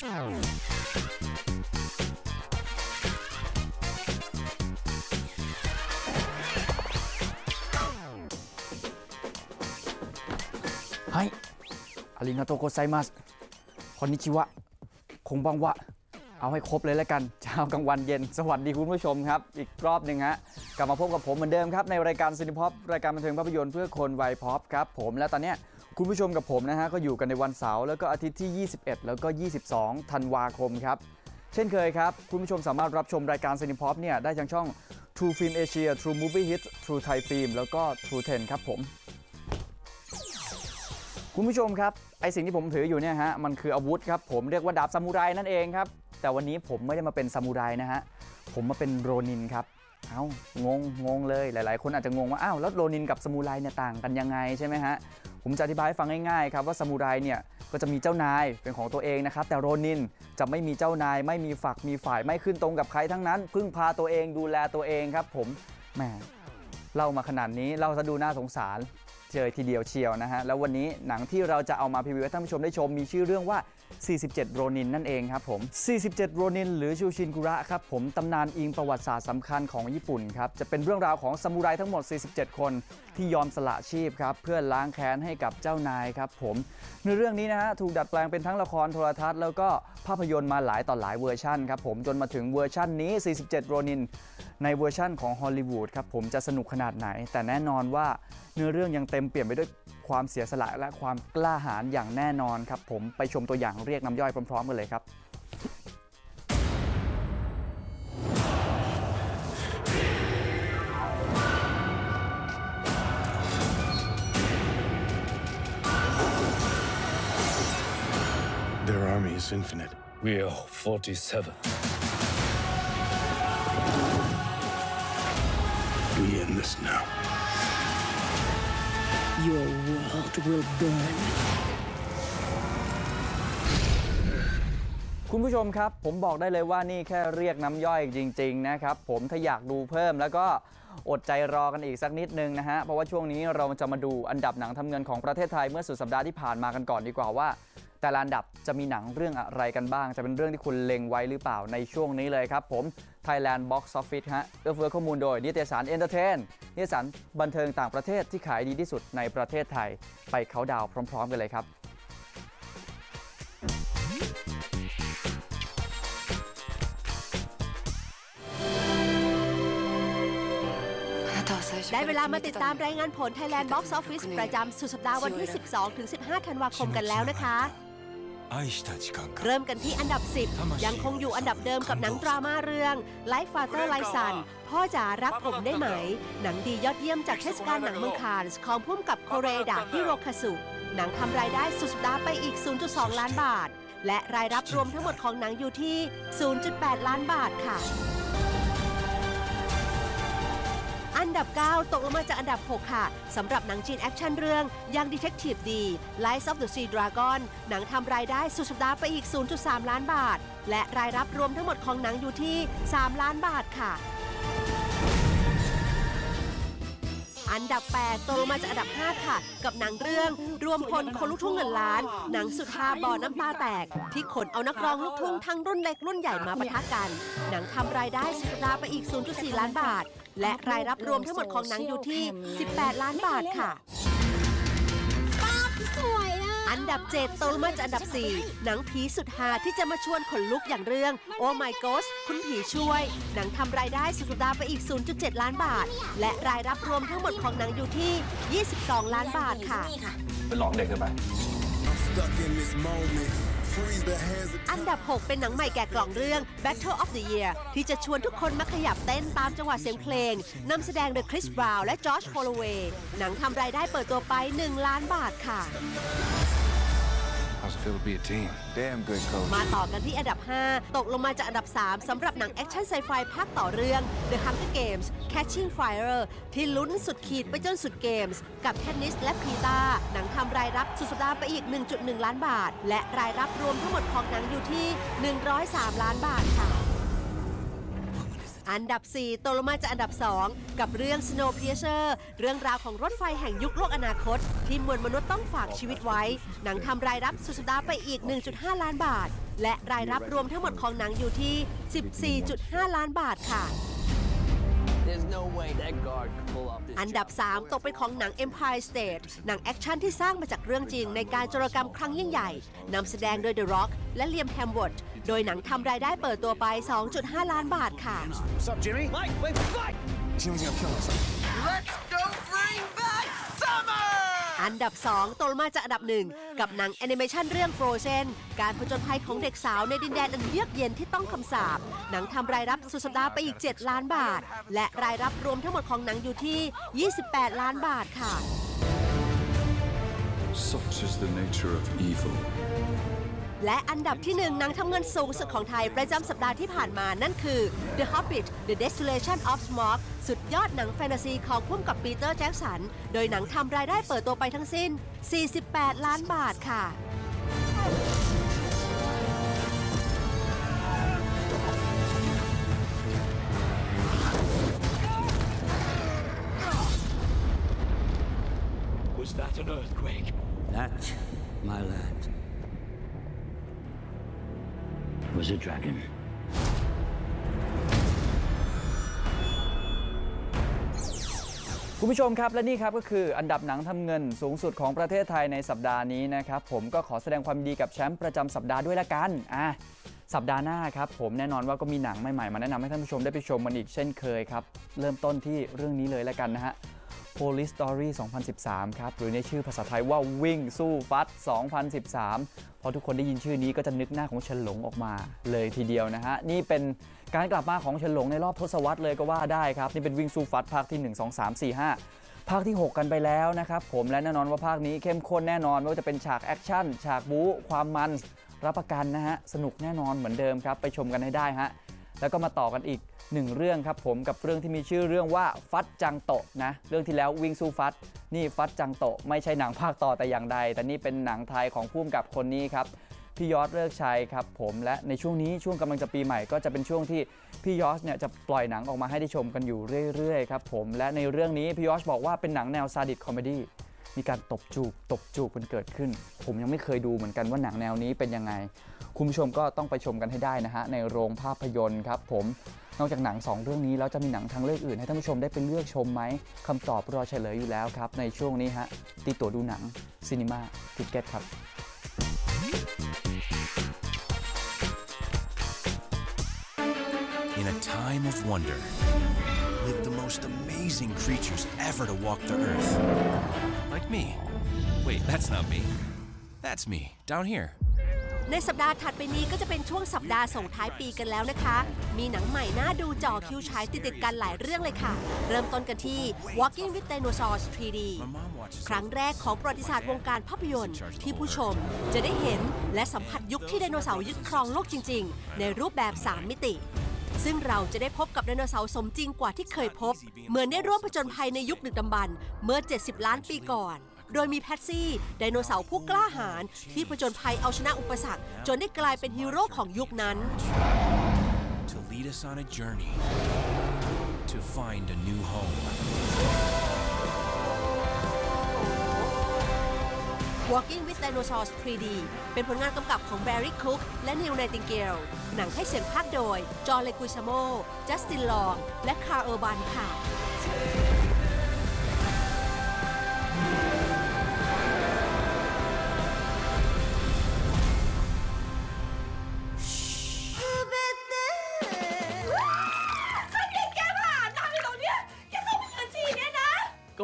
はいอาริงาโตโกไซมัสคอนนิชิวะคงบังวะเอาให้ครบเลยแล้วกันเช้ากลางวันเย็น สวัสดีคุณผู้ชมครับ อีกรอบหนึ่งฮะ กลับมาพบกับผมเหมือนเดิมครับ ในรายการซินิพอปรายการบันเทิงภาพยนตร์เพื่อคนวัยพอปครับ ผมและตอนเนี้ย คุณผู้ชมกับผมนะฮะก็อยู่กันในวันเสาร์แล้วก็อาทิตย์ที่ 21 แล้วก็ 22 ธันวาคมครับ เช่นเคยครับ คุณผู้ชมสามารถรับชมรายการซินิพอปเนี่ยได้ทางช่อง True Film Asia True Movie Hits True Thai Film แล้วก็ True 10 ครับผม คุณผู้ชมครับไอสิ่งที่ผมถืออยู่เนี่ยฮะมันคืออาวุธครับผมเรียกว่าดาบซามูไรนั่นเองครับแต่วันนี้ผมไม่ได้มาเป็นซามูไรนะฮะผมมาเป็นโรนินครับ เอางงงงเลยหลาย ๆ คนอาจจะงงว่าอ้าวแล้วโรนินกับสมูไรเนี่ยต่างกันยังไงใช่ไหมฮะผมจะอธิบายให้ฟังง่าย ๆ ครับว่าสมูไรเนี่ยก็จะมีเจ้านายเป็นของตัวเองนะครับ แต่โรนินจะไม่มีเจ้านาย ไม่มีฝักมีฝ่ายไม่ขึ้นตรงกับใครทั้งนั้น พึ่งพาตัวเองดูแลตัวเองครับ ผมแหมเล่ามาขนาดนี้เล่าซะดูน่าสงสาร เจอทีเดียวเชียวนะฮะ แล้ววันนี้หนังที่เราจะเอามาพรีวิวให้ท่านผู้ชมได้ชมมีชื่อเรื่องว่า 47 โรนินนั่นเองครับผม 47 โรนิน หรือชูชินกุระครับผมตำนานอิงประวัติศาสตร์สำคัญของญี่ปุ่นครับ จะเป็นเรื่องราวของซามูไรทั้งหมด 47 คน ที่ยอมสละชีพครับ เพื่อล้างแค้นให้กับเจ้านายครับผมในเรื่องนี้นะฮะถูกดัดแปลงเป็นทั้งละครโทรทัศน์แล้วก็ภาพยนตร์มาหลายต่อหลายเวอร์ชันครับผมจนมาถึงเวอร์ชันนี้ 47 โรนิน ในเวอร์ชั่นของฮอลลีวูดครับผมจะสนุกขนาดไหน แต่แน่นอนว่า นื้อเรื่องยังเต็มเปี่ยมไปด้วยความเสียสละและความกล้าหาญอย่างแน่นอนครับผมไปชมตัวอย่างเรียกน้ำย่อยพร้อมๆกันเลยครับ Their army is infinite. We are 47. We end this now. Your world will burn. คุณผู้ชมครับ ผมบอกได้เลยว่านี่แค่เรียกน้ำย่อยจริง ๆ นะครับ ผมถ้าอยากดูเพิ่มแล้วก็อดใจรอกันอีกสักนิดนึงนะฮะ เพราะว่าช่วงนี้เราจะมาดูอันดับหนังทำเงินของประเทศไทยเมื่อสุดสัปดาห์ที่ผ่านมากันก่อนดีกว่าว่า แต่ละอันดับจะมีหนังเรื่องอะไรกันบ้าง จะเป็นเรื่องที่คุณเล็งไว้หรือเปล่าในช่วงนี้เลยครับผม Thailand Box Office ฮะเอื้อเฟื้อข้อมูลโดยนิตยสาร Entertain นิตยสารบันเทิงต่างประเทศที่ขายดีที่สุดในประเทศไทย ไปเขาดาวพร้อม ๆ กันเลยครับได้เวลามาติดตามรายงานผล Thailand Box Office ประจำสุดสัปดาห์วันที่ 12-15 ธันวาคมกันแล้วนะคะ เริ่มกันที่อันดับ 10 ยังคงอยู่อันดับเดิมกับหนังดราม่าเรื่อง Life Father Life Son พ่อจ๋ารักผมได้ไหม หนังดียอดเยี่ยมจากเทศกาลหนังเมืองคานส์ของพุ่มกับโคเรดาฮิโรคาสุ หนังทำรายได้สุดสัปดาห์ไปอีก 0.2 ล้านบาท และรายรับรวมทั้งหมดของหนังอยู่ที่ 0.8 ล้านบาทค่ะ นดับ 9 ตกลงมาจากอันดับ 6 ค่ะสำหรับหนังจีนแอคชั่นเรื่องยัง Detective D Lies of the Sea Dragon หนังทำรายได้สุดสัปดาห์ไปอีก 0.3 ล้านบาท และรายรับรวมทั้งหมดของหนังอยู่ที่ 3 ล้านบาทค่ะอันดับ 8 ตกลงมาจากอันดับ 5 ค่ะ กับหนังเรื่อง รวมพลคนลูกทุ่งเงินล้าน หนังสุดฮาบอน้ำตาแตก ที่ขนเอานักร้องลูกทุ่งทั้งรุ่นเล็กรุ่นใหญ่มาปะทะกัน หนังทำรายได้สุดสัปดาห์ไปอีก 0.4 ล้านบาท และรายรับรวมทั้งหมดของหนังอยู่ที่ 18 ล้านบาทค่ะ อันดับ 7ตกลงมาจากอันดับ 4 หนังผีสุดฮาที่จะมาชวนขนลุกอย่างเรื่อง Oh My Ghost คุณผีช่วย หนังทำรายได้สุดสัปดาห์ไปอีก 0.7 ล้านบาท และรายรับรวมทั้งหมดของหนังอยู่ที่ 22 ล้านบาทค่ะ ไปหลอกเด็กกันไป I'm stuck in this moment. อันดับ 6 เป็นหนังใหม่แกะกล่องเรื่อง Battle of the Year ที่จะชวนทุกคนมาขยับเต้นตามจังหวะเสียงเพลงนำแสดงโดยคริสบราวน์และจอร์จโฮลเวย์หนังทำรายได้เปิดตัวไป 1 ล้านบาทค่ะ How's it feel to be a team? Damn good coach. มาต่อกันที่อันดับ 5 ตกลงมาจากอันดับ 3สำหรับหนังแอคชั่นไซไฟภาคต่อเรื่อง The Hunger Games Catching Fire ที่ลุ้นสุดขีดไปจนสุดเกมส์ กับเทนนิสและพีตาหนังทำรายรับสุดสัปดาห์ไปอีก 1.1 ล้านบาท และรายรับรวมทั้งหมดของหนังอยู่ที่ 103 ล้านบาทค่ะ อันดับ 4 ตกลงมาจากอันดับ 2 กับเรื่อง Snowpiercer เรื่องราวของรถไฟแห่งยุคโลกอนาคต ที่มวลมนุษย์ต้องฝากชีวิตไว้ หนังทำรายรับสุดสัปดาห์ไปอีก 1.5 ล้านบาท และรายรับรวมทั้งหมดของหนังอยู่ที่ 14.5 ล้านบาทค่ะ อันดับ 3 ตกเป็นของหนัง Empire State หนังแอคชั่นที่สร้างมาจากเรื่องจริงในการโจรกรรมครั้งยิ่งใหญ่นำแสดงโดย The Rock และเลียมแฮมวอร์ดโดยหนังทำรายได้เปิดตัวไป 2.5 ล้านบาทค่ะ What's up, Jimmy? Mike, wait, Mike! Jimmy's gonna kill us. Let's go bring back summer! อันดับ 2ตกลงมาจากอันดับหนึ่งกับหนังแอนิเมชันเรื่อง Frozen การผจญภัยของเด็กสาวในดินแดนอันเยือกเย็นที่ต้องคำสาปหนังทำรายรับสุดสัปดาห์ไปอีก 7 ล้านบาท และรายรับรวมทั้งหมดของหนังอยู่ที่ 28 ล้านบาทค่ะ Such is the nature of evil. และอันดับที่หนึ่งหนังทำเงินสูงสุดของไทยประจำสัปดาห์ที่ผ่านมานั่นคือ The Hobbit The Desolation of Smaug สุดยอดหนังแฟนตาซีของพุ่มกับปีเตอร์แจ็คสัน โดยหนังทำรายได้เปิดตัวไปทั้งสิ้น 48 ล้านบาทค่ะ Was that an earthquake? That, my lad, was a dragon. คุณผู้ชมครับและนี่ครับก็คืออันดับหนังทำเงินสูงสุดของประเทศไทยในสัปดาห์นี้นะครับผมก็ขอแสดงความดีกับแชมป์ประจำสัปดาห์ด้วยละกันอะสัปดาห์หน้าครับผมแน่นอนว่าก็มีหนังใหม่ๆมาแนะนำให้ท่านผู้ชมได้ไปชมมันอีกเช่นเคยครับ เริ่มต้นที่เรื่องนี้เลยละกันนะฮะ Police Story 2013 ครับ หรือในชื่อภาษาไทยว่าวิ่งสู้ฟัด 2013 พอทุกคนได้ยินชื่อนี้ก็จะนึกหน้าของเฉินหลงออกมาเลยทีเดียวนะฮะ นี่เป็นการกลับมาของเฉินหลงในรอบทศวรรษเลยก็ว่าได้ครับ นี่เป็นวิ่งสู้ฟัดภาคที่ 1 2 3 4 5ภาคที่ 6 กันไปแล้วนะครับผมและแน่นอนว่าภาคนี้เข้มข้นแน่นอน ไม่ว่าจะเป็นฉากแอคชั่น ฉากบู๊ความมัน รับประกันนะฮะ สนุกแน่นอนเหมือนเดิมครับ ไปชมกันให้ได้ฮะ แล้วก็มาต่อกันอีกหนึ่งเรื่องครับผมกับเรื่องที่มีชื่อเรื่องว่าฟัดจังโตะนะเรื่องที่แล้ววิ่งสู้ฟัด นี่ฟัดจังโตะไม่ใช่หนังภาคต่อแต่อย่างใด แต่นี่เป็นหนังไทยของผู้กำกับคนนี้ครับพี่ยอดเลิกชัยครับผมและในช่วงนี้ช่วงกำลังจะปีใหม่ก็จะเป็นช่วงที่พี่ยอสเนี่ยจะปล่อยหนังออกมาให้ได้ชมกันอยู่เรื่อยๆครับผมและในเรื่องนี้พี่ยอสบอกว่าเป็นหนังแนวซาดิสคอมเมดี้ มีการตบจูบตบจูบกันเกิดขึ้น ผมยังไม่เคยดูเหมือนกันว่าหนังแนวนี้เป็นยังไง คุณผู้ชมก็ต้องไปชมกันให้ได้นะฮะในโรงภาพยนตร์ครับผมนอกจากหนัง 2 เรื่องนี้แล้วจะมีหนังทางเลือกอื่นให้ท่านผู้ชมได้ไปเลือกชมไหมคำตอบรอเฉลยอยู่แล้วครับ ในช่วงนี้ฮะตีตั๋วดูหนังซีนีมาทิเก็ตครับ In a time of wonder, live the most amazing creatures ever to walk the earth. Like me. Wait, that's not me. That's me, down here. ในสัปดาห์ถัดไปนี้ก็จะเป็นช่วงสัปดาห์ส่งท้ายปีกันแล้วนะคะ มีหนังใหม่น่าดูจ่อคิวฉายติดๆกันหลายเรื่องเลยค่ะ เริ่มต้นกันที่ Walking with Dinosaurs 3D My mom watches ครั้งแรกของประวัติศาสตร์วงการภาพยนตร์ ที่ผู้ชมจะได้เห็นและสัมผัสยุคที่ไดโนเสาร์ยึดครองโลกจริง ๆ ในรูปแบบ 3 มิติ ซึ่งเราจะได้พบกับไดโนเสาร์สมจริงกว่าที่เคยพบ เหมือนได้ร่วมผจญภัยในยุคดึกดำบรรพ์เมื่อ 70 ล้านปีก่อน โดยมีแพทซี่ ไดโนเสาร์ผู้กล้าหาญที่ผจญภัยเอาชนะอุปสรรค จนได้กลายเป็นฮีโร่ของยุคนั้น to lead us on a journey to find a new home. Walking with Dinosaurs 3D เป็นผลงานกำกับของ Barry Cook และ Neil Nightingale หนังให้เสียงภาคโดย จอห์นเลกุซาโมจัสตินลอง และคาร์เออร์บันค่ะ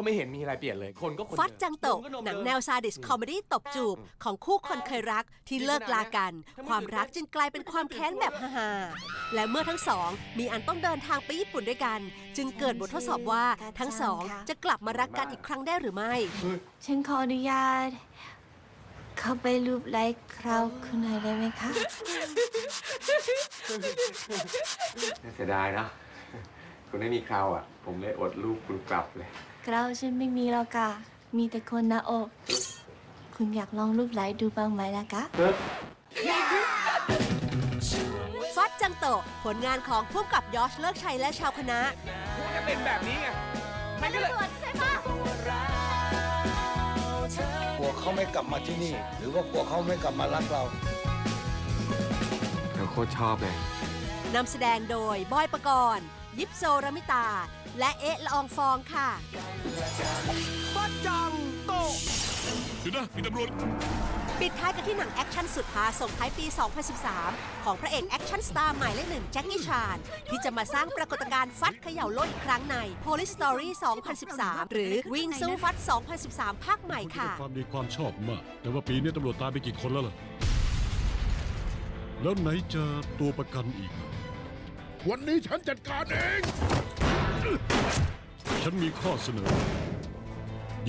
ไม่เห็นมีอะไรเปลี่ยนเลย คนก็คนฟัดเดิมจังโตะนก็มหนังเดิมแนวซาดิสคอมเมดี้ตบจูบ ของคู่คนเคยรักที่เลิกลากัน ความรักจึงกลายเป็นความแค้นแบบฮาๆและเมื่อทั้งสอง มีอันต้องเดินทางไปญี่ปุ่นด้วยกัน จึงเกิดบททดสอบว่าทั้งสองจะกลับมารักกันอีกครั้งได้หรือไม่ ฉันขออนุญาต เข้าไปรูปไล้คราวคุณหน่อยได้ไหมคะเสียดายนะคุณไม่มีคราวอะ ผมเลยอดลูกคุณกลับเลย คราวฉันไม่มีหรอกค่ะ มีแต่คนหน้าอก คุณอยากลองรูปไล้ดูบ้างไหมล่ะคะฟัดจังโตโตะผลงานของผู้กำกับยอชเลิกชัยและชาวคณะจะเป็นแบบนี้ไงมันตำรวจใช่ปะกลัวเขาไม่กลับมาที่นี่ หรือว่ากลัวเขาไม่กลับมารักเราเราโคตรชอบเลยนำแสดงโดยบอยปกรณ์ ยิปโซรมิตา และเอะละอองฟองค่ะเดี๋ยวนะมีตำรวจปิดท้ายกันที่หนังแอคชั่นสุดฮาส่งท้ายปี 2013 ของพระเอกแอคชั่นสตาร์หมายเลขหนึ่งแจ็คกี้ชาน ที่จะมาสร้างปรากฏการณ์ฟัดเขย่าโลกอีกครั้งใน Police Story 2013 หรือวิ่งสู้ฟัด 2013 ภาคใหม่ค่ะ ความดีความชอบมาก แต่ว่าปีนี้ตำรวจตายไปกี่คนแล้วล่ะ แล้วไหนจะตัวประกันอีก วันนี้ฉันจัดการเอง ฉันมีข้อเสนอ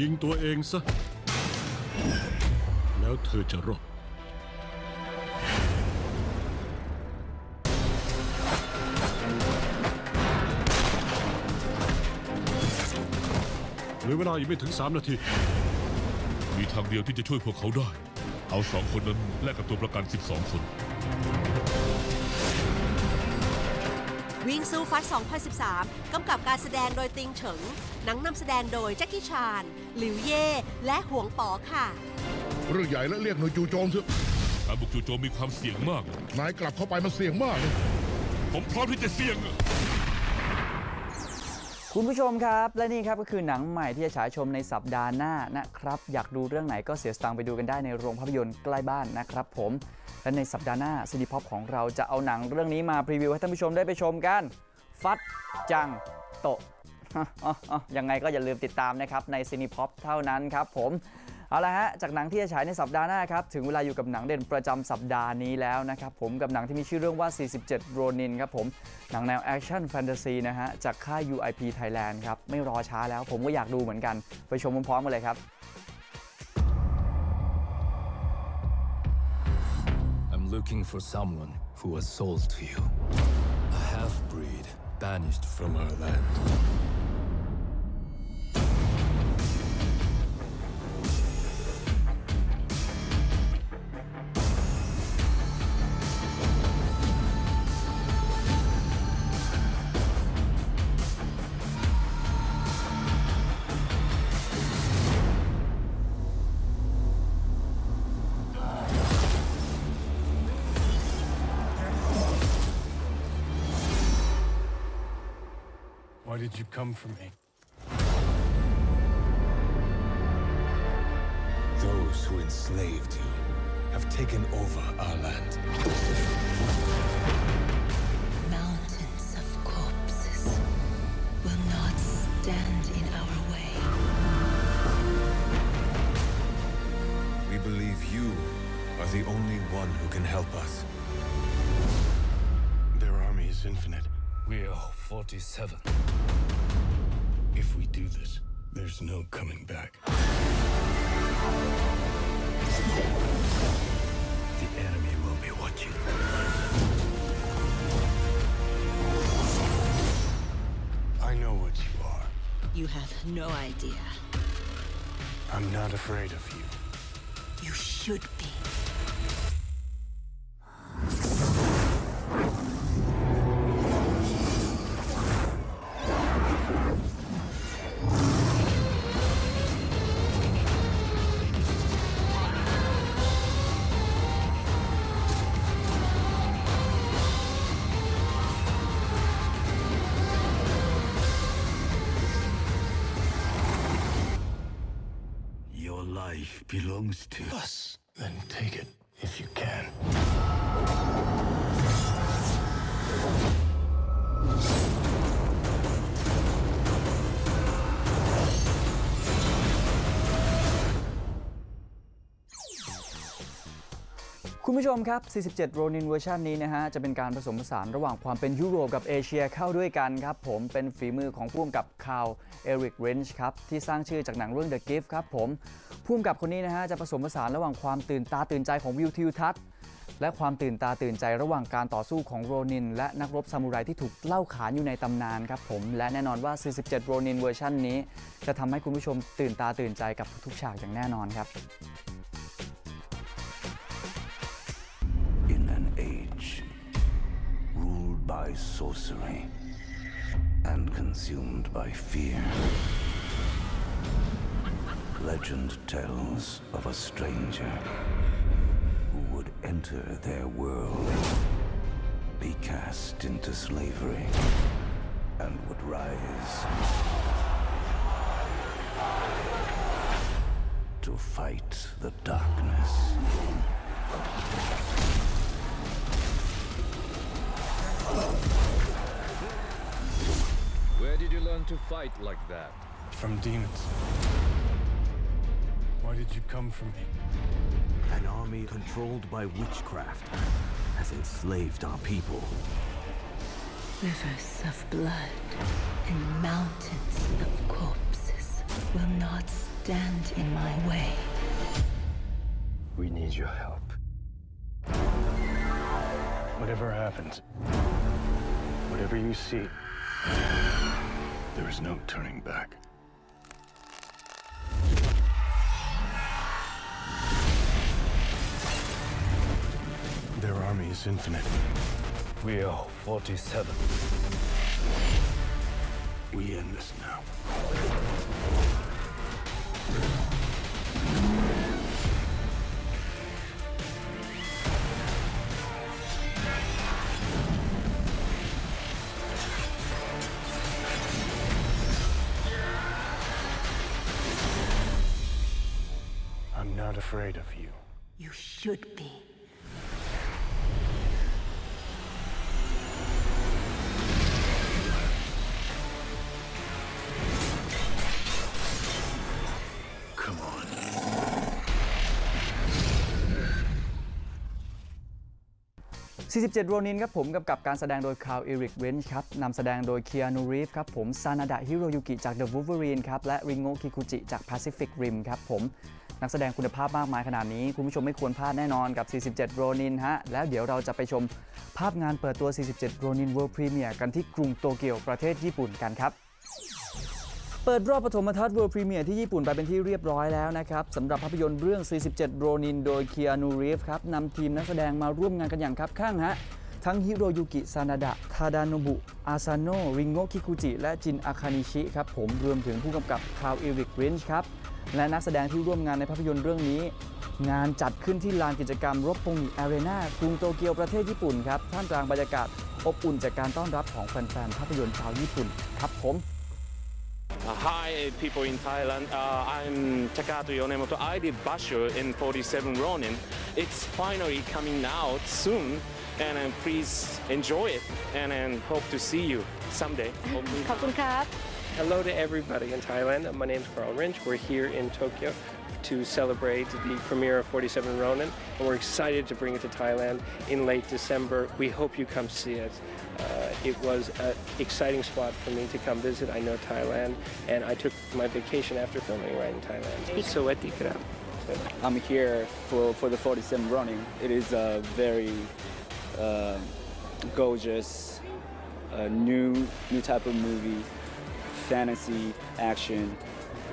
ยิงตัวเองซะ แล้วเธอจะรอดเหลือเวลาอีกไม่ถึง 3 นาที มีทางเดียวที่จะช่วยพวกเขาได้ เอาสองคนนั้นแลกกับตัวประกัน 12 คน วิ่งสู้ฟัด 2013 กำกับการแสดงโดยติงเฉิง หนังนำแสดงโดยแจ็คกี้ชาน หลิวเย่ และหวงป๋อค่ะ เรื่องใหญ่แล้วเรียกหน่วยจู่โจมเถอะการบุกจู่โจมมีความเสี่ยงมาก นายกลับเข้าไปมันเสี่ยงมากเลยผมพร้อมที่จะเสี่ยง คุณผู้ชมครับ และนี่ครับก็คือหนังใหม่ที่จะฉายชมในสัปดาห์หน้านะครับ อยากดูเรื่องไหนก็เสียสตังค์ไปดูกันได้ในโรงภาพยนตร์ใกล้บ้านนะครับผม และในสัปดาห์หน้าซีนีพ็อปของเราจะเอาหนังเรื่องนี้มาพรีวิวให้ท่านผู้ชมได้ไปชมกัน ฟัดจังโตยังไงก็อย่าลืมติดตามนะครับในซีนีพ็อปเท่านั้นครับผมเอาละฮะ จากหนังที่จะฉายในสัปดาห์หน้าครับ ถึงเวลาอยู่กับหนังเด่นประจำสัปดาห์นี้แล้วนะครับผมกับหนังที่มีชื่อเรื่องว่า 47 โรนินครับผม หนังแนวแอคชั่นแฟนตาซีนะฮะ จากค่าย UIP Thailand ครับ ไม่รอช้าแล้วผมก็อยากดูเหมือนกัน ไปชมพร้อมๆกันเลยครับ Looking for someone who was sold to you. A half-breed banished from our land. Why did you come for me? Those who enslaved you have taken over our land. Mountains of corpses will not stand in our way. We believe you are the only one who can help us. Their army is infinite. We are 47. If we do this, there's no coming back. The enemy will be watching. I know what you are. You have no idea. I'm not afraid of you. You should be. ผู้ชมครับ 47 โรนินเวอร์ชันนี้นะฮะ จะเป็นการผสมผสานระหว่างความเป็นยุโรปกับเอเชียเข้าด้วยกันครับ ผมเป็นฝีมือของผู้กำกับคาร์ลเอริกเรนช์ครับ ที่สร้างชื่อจากหนังเรื่อง The Gift ครับผมผู้กำกับคนนี้นะฮะ จะผสมผสานระหว่างความตื่นตาตื่นใจของวิวทิวทัศน์และความตื่นตาตื่นใจระหว่างการต่อสู้ของโรนิน และนักรบซามูไรที่ถูกเล่าขานอยู่ในตำนานครับผม และแน่นอนว่า 47 โรนินเวอร์ชันนี้ จะทำให้คุณผู้ชมตื่นตาตื่นใจกับทุกๆฉากอย่างแน่นอนครับ sorcery and consumed by fear. Legend tells of a stranger who would enter their world, be cast into slavery, and would rise to fight the darkness. Where did you learn to fight like that? From demons. Why did you come for me? An army controlled by witchcraft has enslaved our people. Rivers of blood and mountains of corpses will not stand in my way. We need your help. Whatever happens, whatever you see, there is no turning back. Their army is infinite. We are 47. We end this now. Not afraid of you. You should be. Come on. 47 โรนินครับผมกำกับการแสดงโดยคาร์ลเอริกเวนช์ครับนำแสดงโดยเคียนูรีฟครับผมซานาดะฮิโรยุกิจาก The Wolverine ครับและริงโงคิคุจิจาก Pacific Rim ครับผม นักแสดงคุณภาพมากมายขนาดนี้ คุณผู้ชมไม่ควรพลาดแน่นอนกับ 47 โรนินฮะ แล้วเดี๋ยวเราจะไปชมภาพงานเปิดตัว 47 โรนิน World Premiere กันที่กรุงโตเกียวประเทศญี่ปุ่นกันครับเปิดรอบปฐมทัศน์ World Premiere ที่ญี่ปุ่นไปเป็นที่เรียบร้อยแล้วนะครับสำหรับภาพยนตร์เรื่อง 47 โรนิน โดยเคียนูรีฟครับนำทีมนักแสดงมาร่วมงานกันอย่างคับข้างฮะ ทั้งฮิโรยุกิซานาดะ ทาดานบุ อาซาโนริงโงคิคุจิ และจินอาคานิชิครับผมรวมถึงผู้กำกับคาร์ลเอริกรินช์ครับ และนักแสดงที่ร่วมงานในภาพยนตร์เรื่องนี้ งานจัดขึ้นที่ลานกิจกรรมรบปงหนีอารีนากรุงโตเกียวประเทศญี่ปุ่นครับท่ามกลางบรรยากาศอบอุ่นจากการต้อนรับของแฟนๆภาพยนตร์ชาวญี่ปุ่นครับผม Uh, hi, people in Thailand. Uh, I'm Takato Yonemoto. I did Basho in 47 Ronin. It's finally coming out soon, and uh, please enjoy it, and, and hope to see you someday. hopefully. ขอบคุณครับ Hello to everybody in Thailand. My name is Carl Rinch. We're here in Tokyo to celebrate the premiere of 47 Ronin, and we're excited to bring it to Thailand in late December. We hope you come see it. Uh, it was an exciting spot for me to come visit. I know Thailand, and I took my vacation after filming right in Thailand. So. I'm here for, for the 47 running. It is a very uh, gorgeous, uh, new new type of movie, fantasy action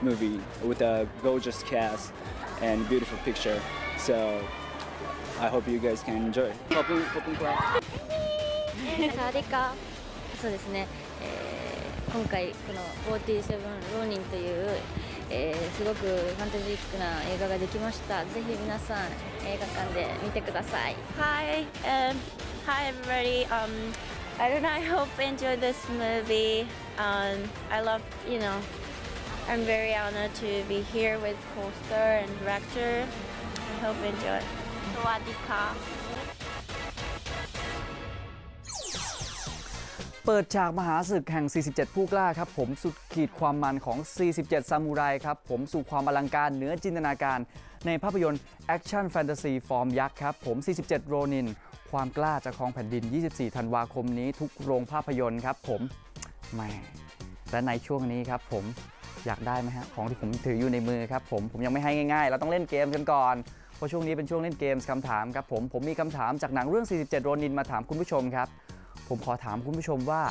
movie with a gorgeous cast and beautiful picture. So I hope you guys can enjoy. そうですね、えー、今回この47ローニンという、えー、すごくファンタジックな映画ができました。ぜひ皆さん映画館で見てください。Hi, um, hi everybody.、Um, I don't know. I hope you enjoy this movie. Um, I love, you know, I'm very honored to be here with co-star and director. I hope you enjoy. Sawadika. เปิดฉากมหาศึกแห่ง 47 ผู้กล้าครับ ผมสุดขีดความมันของ 47 ซามูไรครับ ผมสู่ความอลังการเหนือจินตนาการ ในภาพยนตร์แอคชั่นแฟนตาซีฟอร์มยักษ์ครับ ผม 47 โรนิน ความกล้าจะครองแผ่นดิน 24 ธันวาคมนี้ทุกโรงภาพยนตร์ครับผมแหม่และในช่วงนี้ครับผมอยากได้ไหมฮะของที่ผมถืออยู่ในมือครับผมผมยังไม่ให้ง่ายๆ เราต้องเล่นเกมกันก่อนเพราะช่วงนี้เป็นช่วงเล่นเกมส์คำถามครับผมผมมีคำถามจากหนังเรื่อง 47 โรนินมาถามคุณผู้ชมครับ ผมขอถามคุณผู้ชมว่า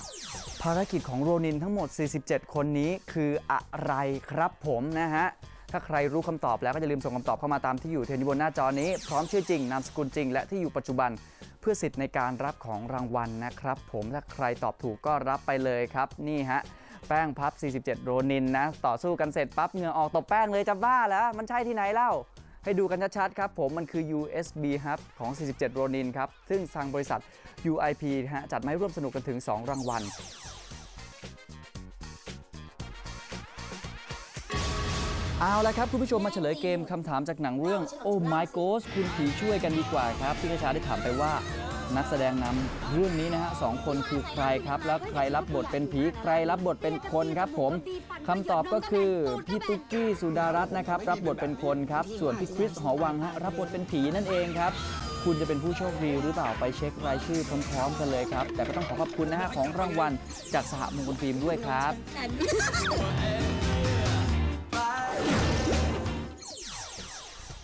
ภารกิจของโรนินทั้งหมด 47 คนนี้คืออะไรครับผมนะฮะ ถ้าใครรู้คำตอบแล้วก็อย่าลืมส่งคำตอบเข้ามาตามที่อยู่เทนอยู่บนหน้าจอนี้ พร้อมชื่อจริงนามสกุลจริง และที่อยู่ปัจจุบันเพื่อสิทธิ์ในการรับของรางวัลนะครับ ผมถ้าใครตอบถูกก็รับไปเลยครับ นี่ฮะแป้งพับ 47 โรนินนะ ต่อสู้กันเสร็จปั๊บเหงื่อออกตบแป้งเลยจะบ้าแล้ว มันใช่ที่ไหนเล่า ให้ดูกันชัดๆครับผมมันคือ USB Hub ของ 47 โรนินครับ ซึ่งทางบริษัท UIP ฮะจัดมาให้ร่วมสนุกกันถึง 2 รางวัล เอาละครับ คุณผู้ชมมาเฉลยเกมคำถามจากหนังเรื่อง Oh My Ghost คุณผีช่วยกันดีกว่าครับพี่กระชาได้ถามไปว่า นักแสดงนำเรื่องนี้นะฮะสองคนคือใครครับ แล้วใครรับบทเป็นผีใครรับบทเป็นคนครับ ผมคำตอบก็คือพี่ตุ๊กกี้สุดารัตน์นะครับรับบทเป็นคนครับ ส่วนพี่คริสหอวังฮะรับบทเป็นผีนั่นเองครับคุณจะเป็นผู้โชคดีหรือเปล่าไปเช็ครายชื่อพร้อมๆกันเลยครับ แต่ก็ต้องขอขอบคุณนะฮะของรางวัลจากสหมงคลฟิล์มด้วยครับ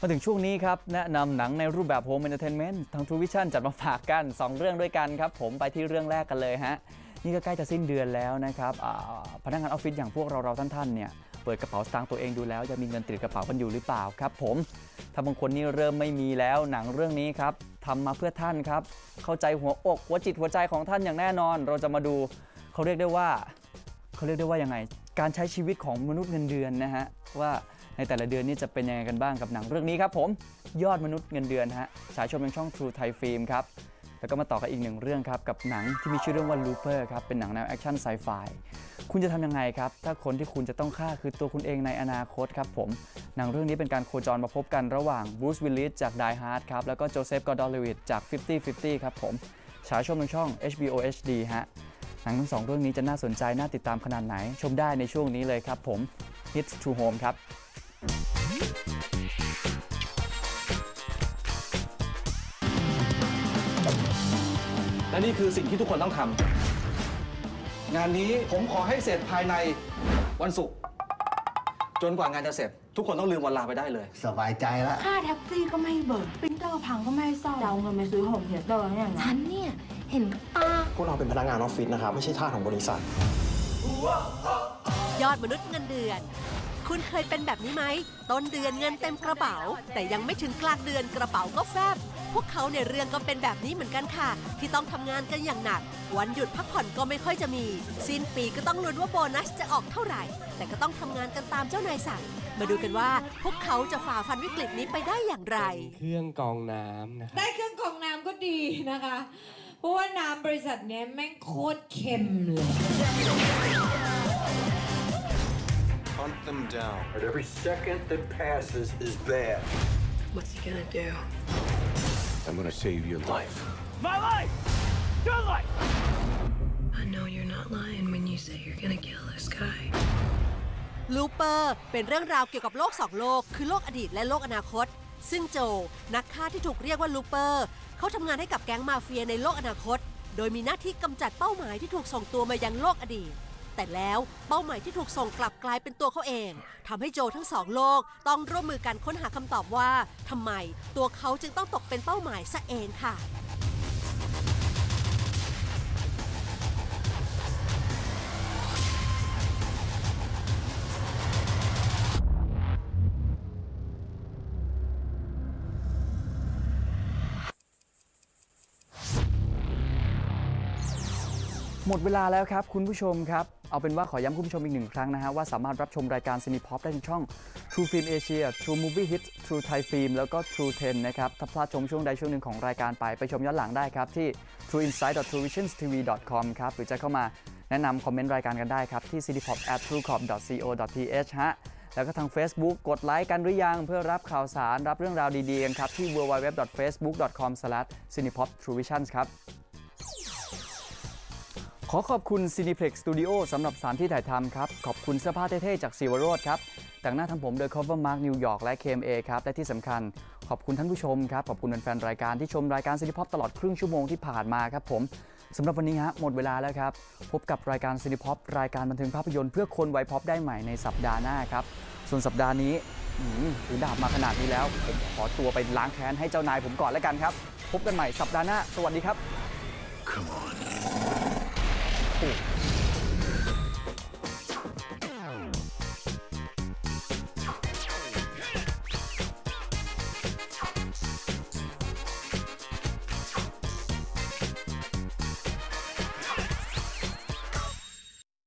มาถึงช่วงนี้ครับ แนะนำหนังในรูปแบบ Home Entertainment ทาง True Vision จัดมาฝากกัน 2 เรื่องด้วยกันครับ ผมไปที่เรื่องแรกกันเลยฮะ นี่ก็ใกล้จะสิ้นเดือนแล้วนะครับพนักงานออฟฟิศอย่างพวกเราเราท่านๆเนี่ยเปิดกระเป๋าสตางค์ตัวเองดูแล้วจะมีเงินติดกระเป๋ากันอยู่หรือเปล่าครับผมถ้าบางคนนี่เริ่มไม่มีแล้วหนังเรื่องนี้ครับทำมาเพื่อท่านครับ เข้าใจหัวอกหัวจิตหัวใจของท่านอย่างแน่นอน เราจะมาดูเขาเรียกได้ว่าเขาเรียกได้ว่ายังไง การใช้ชีวิตของมนุษย์เงินเดือนนะฮะว่า ในแต่ละเดือนนี่จะเป็นยังไงกันบ้างกับหนังเรื่องนี้ครับผมยอดมนุษย์เงินเดือนฮะฉายชมทางช่อง True Thai Film ครับแล้วก็มาต่อกันอีกหนึ่งเรื่องครับกับหนังที่มีชื่อเรื่องว่า Looper ครับเป็นหนังแนวแอคชั่นไซไฟคุณจะทำยังไงครับ ถ้าคนที่คุณจะต้องฆ่าคือตัวคุณเองในอนาคตครับผม หนังเรื่องนี้เป็นการโคจรมาพบกันระหว่างบรูซวิลลิสจาก Die Hard ครับ แล้วก็โจเซฟกอร์ดอลเลวิดจาก 50-50 ครับผม ฉายชมทางช่อง HBO HD ฮะ หนังทั้งสองเรื่องนี้จะน่าสนใจ น่าติดตามขนาดไหน ชมได้ในช่วงนี้เลยครับผม Hits to Home ครับ และนี่คือสิ่งที่ทุกคนต้องทำงานนี้ผมขอให้เสร็จภายในวันศุกร์จนกว่างานจะเสร็จ ทุกคนต้องลืมวันลาไปได้เลย สบายใจแล้ว ค่าแท็กซี่ก็ไม่เบิกปรินเตอร์พังก็ไม่ซ่อมจะเอาเงินไปซื้อโฮมเทเตอร์เนี่ยนะฉันเนี่ยเห็นกับตาพวกเราเป็นพนักงานออฟฟิศนะครับ ไม่ใช่ทาสของบริษัท ยอดมนุษย์เงินเดือน คุณเคยเป็นแบบนี้ไหม ต้นเดือนเงินเต็มกระเป๋า แต่ยังไม่ถึงกลางเดือนกระเป๋าก็แฟบ พวกเขาในเรื่องก็เป็นแบบนี้เหมือนกันค่ะ ที่ต้องทำงานกันอย่างหนัก วันหยุดพักผ่อนก็ไม่ค่อยจะมี สิ้นปีก็ต้องลุ้นว่าโบนัสจะออกเท่าไหร่ แต่ก็ต้องทำงานกันตามเจ้านายสั่ง มาดูกันว่าพวกเขาจะฝ่าฟันวิกฤตนี้ไปได้อย่างไร เครื่องกรองน้ำนะครับได้เครื่องกรองน้ำก็ดีนะคะ เพราะว่าน้ำบริษัทเนี้ยแม่งโคตรเค็มเลย Hunt them down. But every second that passes is bad. What's he gonna do I'm gonna save your life. My life your life I know you're not lying when you say you're gonna kill this guy ลูเปอร์เป็นเรื่องราวเกี่ยวกับโลกสองโลก คือโลกอดีตและโลกอนาคต ซึ่งโจ นักฆ่าที่ถูกเรียกว่าลูเปอร์ เขาทำงานให้กับแก๊งมาเฟียในโลกอนาคต โดยมีหน้าที่กำจัดเป้าหมายที่ถูกส่งตัวมายังโลกอดีต แต่แล้วเป้าหมายที่ถูกส่งกลับกลายเป็นตัวเขาเองทำให้โจทั้งสองโลกต้องร่วมมือกันค้นหาคำตอบว่าทำไมตัวเขาจึงต้องตกเป็นเป้าหมายซะเองค่ะหมดเวลาแล้วครับคุณผู้ชมครับ เอาเป็นว่าขอย้ำคุณผู้ชมอีกหนึ่งครั้งนะฮะว่าสามารถรับชมรายการ c i n e p o p ได้ทางช่อง True Film Asia True Movie Hits True Thai Film แล้วก็ True 10 นะครับ ถ้าพลาดชมช่วงใดช่วงหนึ่งของรายการไป ไปชมย้อนหลังได้ครับ ที่ trueinsight.truevisionstv.com ครับหรือจะเข้ามาแนะนำคอมเมนต์รายการกันได้ครับที่ cinepop at truecop.co.th ฮะแล้วก็ทาง Facebook กดไลค์กันหรือยัง เพื่อรับข่าวสารรับเรื่องราวดีๆกันครับที่ www.facebook.com/cinepoptruevisions ครับ ขอขอบคุณ Cineplex Studio สำหรับสถานที่ถ่ายทำครับ ขอบคุณเสื้อผ้าเท่ๆจากซีวโรดครับ แต่งหน้าทำผมโดย Cover Mark New York และ KMA ครับ และที่สำคัญ ขอบคุณท่านผู้ชมครับ ขอบคุณแฟนๆรายการที่ชมรายการ Cinepop ตลอดครึ่งชั่วโมงที่ผ่านมาครับผมสำหรับวันนี้ฮะหมดเวลาแล้วครับ พบกับรายการ Cinepop รายการบันเทิงภาพยนตร์เพื่อคนวัยพอปได้ใหม่ในสัปดาห์หน้าครับ ส่วนสัปดาห์นี้อืมถือดาบมาขนาดนี้แล้วผมขอตัวไปล้างแค้นให้เจ้านายผมก่อนแล้วกันครับ พบกันใหม่สัปดาห์หน้า สวัสดีครับ Come on.